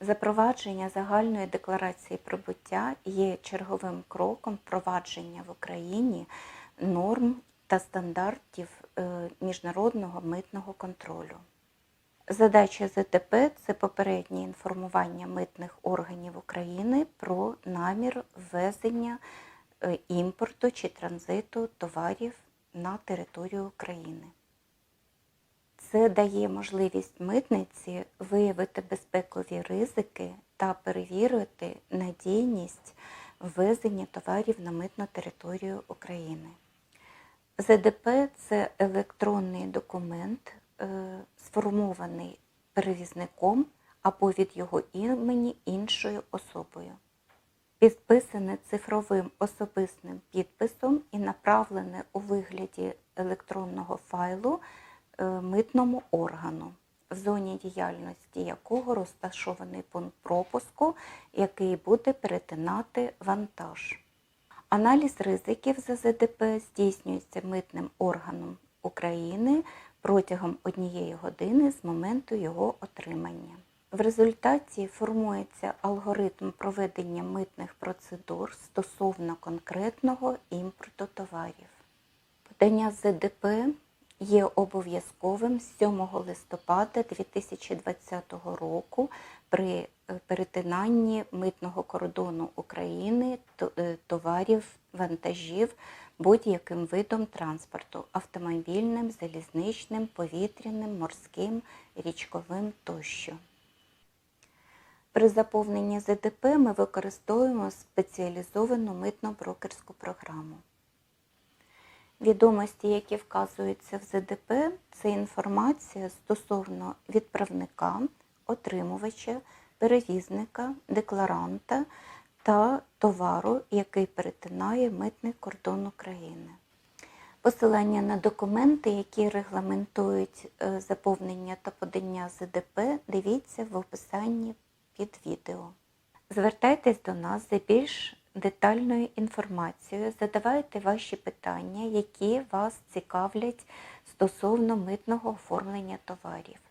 Запровадження загальної декларації прибуття є черговим кроком впровадження в Україні норм та стандартів е, міжнародного митного контролю. Задача ЗТП це попереднє інформування митних органів України про намір ввезення е, імпорту чи транзиту товарів на територію України. Це дає можливість митниці виявити безпекові ризики та перевірити надійність ввезення товарів на митну територію України. ЗДП це електронний документ, е, сформований перевізником або від його імені іншою особою. Підписане цифровим особистим підписом і направлене у вигляді електронного файлу е, митному органу, в зоні діяльності якого розташований пункт пропуску, який буде перетинати вантаж. Аналіз ризиків за ЗДП здійснюється митним органом України протягом однієї години з моменту його отримання. В результаті формується алгоритм проведення митних процедур стосовно конкретного імпорту товарів. Подання ЗДП є обов'язковим з 7 листопада 2020 року при е, перетинанні митного кордону України е, товарів, вантажів будь-яким видом транспорту автомобільним, залізничним, повітряним, морським, річковим тощо. При заповненні ЗДП ми використовуємо спеціалізовану митно-брокерську програму. Відомості, які вказуються в ЗДП, це інформація стосовно відправника, отримувача, перевізника, декларанта та товару, який перетинає митний кордон України. Посилання на документи, які регламентують е, заповнення та подання ЗДП, дивіться в описанні під відео. Звертайтесь до нас за більш детальною інформацією, задавайте ваші питання, які вас цікавлять стосовно митного оформлення товарів.